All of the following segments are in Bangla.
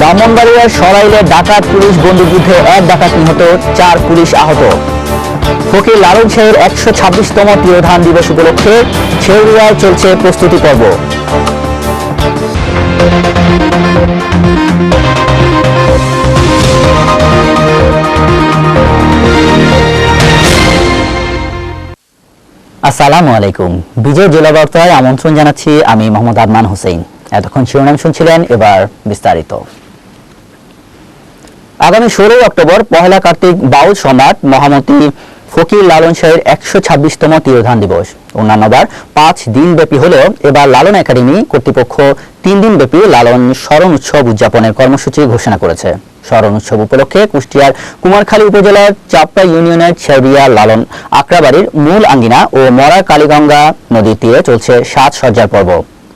ব্রাহ্মণবাড়িয়ার সরাইলে ডাকাত পুলিশ বন্দুকযুদ্ধে এক ডাকাত নিহত, চার পুলিশ আহত। ফকির লালন শাহের একশো ছাব্বিশতম তিরোধান দিবস উপলক্ষে ছেউরিয়ায় চলছে প্রস্তুতি পর্ব। আসসালামু আলাইকুম। বিজয় জেলা বার্তায় আমন্ত্রণ জানাচ্ছি আমি মোহাম্মদ আদমান হোসেন। এতক্ষণ শিরোনাম শুনছিলেন এবার বিস্তারিত। আগামী ষোলোই অক্টোবর পহেলা কার্তিক বাউল সম্রাট মহামতি ফকির লালন শাহের একশো ছাব্বিশতম তিরোধান দিবস। অন্যান্যবার পাঁচ দিন ব্যাপী হলেও এবার লালন একাডেমি কর্তৃপক্ষ তিন দিন ব্যাপী লালন স্মরণ উৎসব উদযাপনের কর্মসূচি ঘোষণা করেছে। স্মরণ উৎসব উপলক্ষে কুষ্টিয়ার কুমারখালী উপজেলার চাপড়া ইউনিয়নের ছেড়িয়া লালন আকরাবাড়ির মূল আঙ্গিনা ও মরা কালীগঙ্গা নদীর তীরে চলছে সাত সজ্জার পর্ব।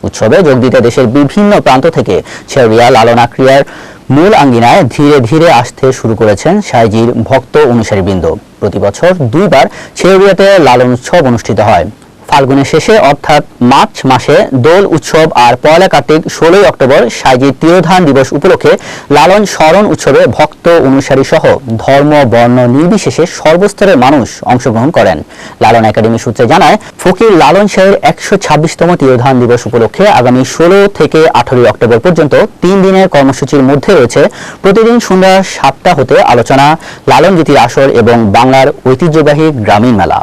উৎসবে যোগ দিতে দেশের বিভিন্ন প্রান্ত থেকে ছেড়িয়া লালন আক্রিয়ার মূল আঙ্গিনায় ধীরে ধীরে আসতে শুরু করেছেন সাইজির ভক্ত অনুসারীবৃন্দ। প্রতি বছর দুইবার ছেউরিয়াতে লালন উৎসব অনুষ্ঠিত হয়। ফাল্গুনের শেষে, অর্থাৎ মার্চ মাসে, দোল উৎসব আর পয়লা কার্তিক ষোলোই অক্টোবর সাইজির তিরোধান দিবস উপলক্ষে লালন স্মরণ উৎসবে ভক্ত অনুসারী সহ ধর্ম, বর্ণ নির্বিশেষে সর্বস্তরের মানুষ অংশগ্রহণ করেন। লালন একাডেমি সূত্রে জানায়, ফকির লালন শাহের একশো ছাব্বিশতম তিরোধান দিবস উপলক্ষে আগামী ষোলো থেকে আঠারোই অক্টোবর পর্যন্ত তিন দিনের কর্মসূচির মধ্যে রয়েছে প্রতিদিন সন্ধ্যা সাতটা হতে আলোচনা, লালন গীতির আসর এবং বাংলার ঐতিহ্যবাহী গ্রামীণ মেলা।